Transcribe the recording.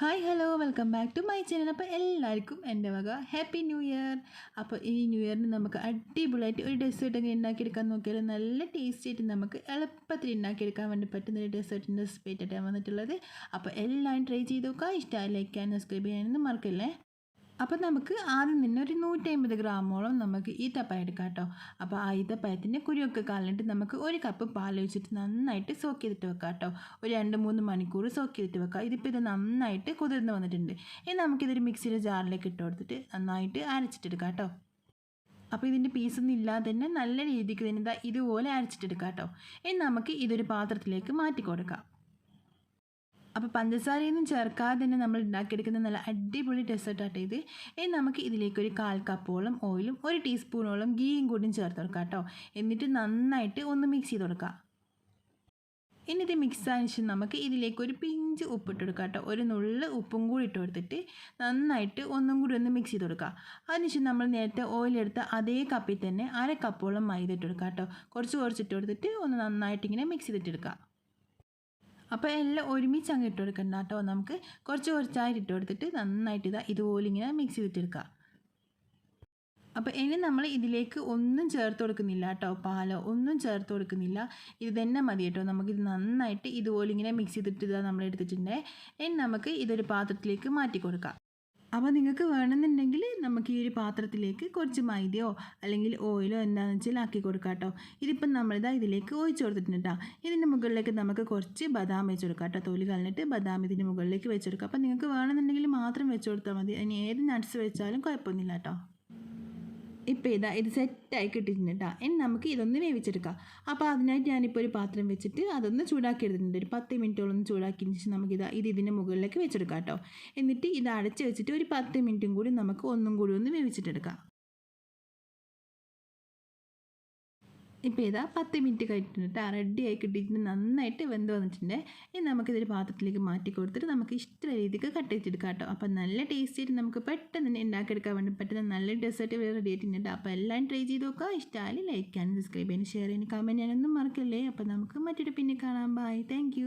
Hi hello welcome back to my channel അപ്പോൾ എല്ലാവർക്കും എന്റെ വക ഹാപ്പി ന്യൂ ഇയർ അപ്പോൾ ഈ ന്യൂ ഇയറിന് നമുക്ക് അടിപൊളിയായിട്ട് ഒരു ഡെസേർട്ട് ഒക്കെ ഉണ്ടാക്കിയെടുക്കാൻ നോക്കിയാൽ നല്ല ടേസ്റ്റി ആയിട്ട് നമുക്ക് എളുപ്പത്തിൽ ഉണ്ടാക്കിയെടുക്കാൻ വേണ്ടി പറ്റുന്ന ഒരു ഡെസേർട്ടിന്റെ റെസിപ്പി ആയിട്ടാണ് വന്നിട്ടുള്ളത്. അപ്പോൾ എല്ലാവരും ട്രൈ ചെയ്ത് നോക്കുക. ഇഷ്ടമായി ലൈക്ക് ആൻഡ് സബ്സ്ക്രൈബ് ചെയ്യാനൊന്നും മറക്കല്ലേ? അപ്പം നമുക്ക് ആദ്യം തന്നെ ഒരു നൂറ്റമ്പത് ഗ്രാമോളം നമുക്ക് ഈത്തപ്പഴം എടുക്കാം കേട്ടോ. അപ്പോൾ ആ ഈത്തപ്പഴത്തിന്റെ കുരുവൊക്കെ കളഞ്ഞിട്ട് നമുക്ക് ഒരു കപ്പ് പാൽ ഒഴിച്ചിട്ട് നന്നായിട്ട് സോക്ക് ചെയ്തിട്ട് വെക്കാം കേട്ടോ. ഒരു രണ്ട് മൂന്ന് മണിക്കൂർ സോക്ക് ചെയ്തിട്ട് വെക്കാം. ഇതിപ്പോൾ ഇത് നന്നായിട്ട് കുതിർന്ന് വന്നിട്ടുണ്ട്. ഇനി നമുക്കിതൊരു മിക്സിയുടെ ജാറിലേക്ക് ഇട്ട് കൊടുത്തിട്ട് നന്നായിട്ട് അരച്ചിട്ടെടുക്കാം കേട്ടോ. അപ്പോൾ ഇതിന്റെ പീസൊന്നും ഇല്ലാതെ തന്നെ നല്ല രീതിക്ക് തന്നെ ഇതാ ഇതുപോലെ അരച്ചിട്ടെടുക്കാം കേട്ടോ. ഇനി നമുക്ക് ഇതൊരു പാത്രത്തിലേക്ക് മാറ്റി കൊടുക്കാം. അപ്പോൾ പഞ്ചസാരയൊന്നും ചേർക്കാതെ തന്നെ നമ്മൾ ഉണ്ടാക്കിയെടുക്കുന്ന നല്ല അടിപൊളി ഡെസേർട്ടായിട്ട് ഇത്. ഇനി നമുക്ക് ഇതിലേക്ക് ഒരു കാൽ കപ്പോളം ഓയിലും ഒരു ടീസ്പൂണോളം ഗീയും കൂടിയും ചേർത്ത് കൊടുക്കാം കേട്ടോ. എന്നിട്ട് നന്നായിട്ട് ഒന്ന് മിക്സ് ചെയ്ത് കൊടുക്കാം. ഇനി ഇത് മിക്സ് ആയതിനു ശേഷം നമുക്ക് ഇതിലേക്ക് ഒരു പിഞ്ച് ഉപ്പിട്ട് കൊടുക്കാം കേട്ടോ. ഒരു നുള്ള് ഉപ്പും കൂടി ഇട്ട് കൊടുത്തിട്ട് നന്നായിട്ട് ഒന്നും കൂടി ഒന്ന് മിക്സ് ചെയ്ത് കൊടുക്കുക അതിനുശേഷം നമ്മൾ നേരത്തെ ഓയിൽ എടുത്ത അതേ കപ്പിൽ തന്നെ അര കപ്പോളം മൈദ ഇട്ട് കൊടുക്കുക കേട്ടോ. കുറച്ച് കുറച്ചിട്ട് കൊടുത്തിട്ട് ഒന്ന് നന്നായിട്ട് ഇങ്ങനെ മിക്സ് ചെയ്തിട്ടെടുക്കുക അപ്പോൾ എല്ലാം ഒരുമിച്ച് അങ്ങ് ഇട്ട് കൊടുക്കണ്ട കേട്ടോ. നമുക്ക് കുറച്ച് കുറച്ചായിട്ട് ഇട്ട് കൊടുത്തിട്ട് നന്നായിട്ട് ഇതാ ഇതുപോലെ ഇങ്ങനെ മിക്സ് ചെയ്തിട്ടെടുക്കുക അപ്പോൾ ഇനി നമ്മൾ ഇതിലേക്ക് ഒന്നും ചേർത്ത് കൊടുക്കുന്നില്ല കേട്ടോ പാലോ ഒന്നും ചേർത്ത് കൊടുക്കുന്നില്ല. ഇത് തന്നെ മതി കേട്ടോ. നമുക്കിത് നന്നായിട്ട് ഇതുപോലെ ഇങ്ങനെ മിക്സ് ചെയ്തിട്ട് ഇതാ നമ്മൾ എടുത്തിട്ടുണ്ട്. ഇനി നമുക്ക് ഇതൊരു പാത്രത്തിലേക്ക് മാറ്റി കൊടുക്കാം. അപ്പോൾ നിങ്ങൾക്ക് വേണമെന്നുണ്ടെങ്കിൽ നമുക്ക് ഈ ഒരു പാത്രത്തിലേക്ക് കുറച്ച് മൈദയോ അല്ലെങ്കിൽ ഓയിലോ എന്താണെന്ന് വെച്ചാൽ ആക്കി കൊടുക്കാം കേട്ടോ. ഇതിപ്പം നമ്മളിതാ ഇതിലേക്ക് ഒഴിച്ചു കൊടുത്തിട്ടുണ്ട് ഇതിന്റെ മുകളിലേക്ക് നമുക്ക് കുറച്ച് ബദാം വെച്ച് കൊടുക്കാം കേട്ടോ. തൊലി കളഞ്ഞിട്ട് ബദാം ഇതിന്റെ മുകളിലേക്ക് വെച്ച് കൊടുക്കാം. അപ്പോൾ നിങ്ങൾക്ക് വേണമെന്നുണ്ടെങ്കിൽ മാത്രം വെച്ച് കൊടുത്താൽ മതി. ഇനി ഏത് നട്ട്സ് വെച്ചാലും കുഴപ്പമൊന്നുമില്ല കേട്ടോ. ഇപ്പോൾ ഇതാ ഇത് സെറ്റായി കിട്ടിയിട്ടുണ്ട് കേട്ടോ ഇനി നമുക്ക് ഇതൊന്ന് വേവിച്ചെടുക്കാം. അപ്പോൾ അതിനായിട്ട് ഞാനിപ്പോൾ ഒരു പാത്രം വെച്ചിട്ട് അതൊന്ന് ചൂടാക്കി എടുത്തിട്ടുണ്ട് ഒരു പത്ത് മിനിറ്റോളം ചൂടാക്കിയതിന് ശേഷം നമുക്കിതാ ഇത് ഇതിന്റെ മുകളിലേക്ക് വെച്ചെടുക്കാം കേട്ടോ എന്നിട്ട് ഇത് അടച്ച് വെച്ചിട്ട് ഒരു പത്ത് മിനിറ്റും കൂടി നമുക്ക് ഒന്നും കൂടി ഒന്ന് വേവിച്ചിട്ടെടുക്കാം. ഇപ്പോൾ ഇതാ പത്ത് മിനിറ്റ് കഴിഞ്ഞിട്ട് ആയി കിട്ടിയിട്ട് നന്നായിട്ട് വെന്ത് വന്നിട്ടുണ്ട്. ഇനി നമുക്കിതൊരു പാത്രത്തിലേക്ക് മാറ്റി കൊടുത്തിട്ട് നമുക്ക് ഇഷ്ട രീതിക്ക് കട്ട് ചെയ്തെടുക്കാം കേട്ടോ. അപ്പോൾ നല്ല ടേസ്റ്റ് ആയിട്ട് നമുക്ക് പെട്ടെന്ന് തന്നെ ഉണ്ടാക്കിയെടുക്കാൻ വേണ്ടി പറ്റുന്ന നല്ല ഡെസേർട്ട് റെഡി ആയിട്ടുണ്ട്. അപ്പോൾ എല്ലാം ട്രൈ ചെയ്ത് നോക്കുക. ഇഷ്ടമായി ലൈക്ക് ചെയ്യാനും സബ്സ്ക്രൈബ് ചെയ്യാനും ഷെയർ ചെയ്യാനും കമന്റ് ചെയ്യാനൊന്നും മറക്കല്ലേ. അപ്പോൾ നമുക്ക് മറ്റൊരു പിന്നെ കാണാം. Bye thank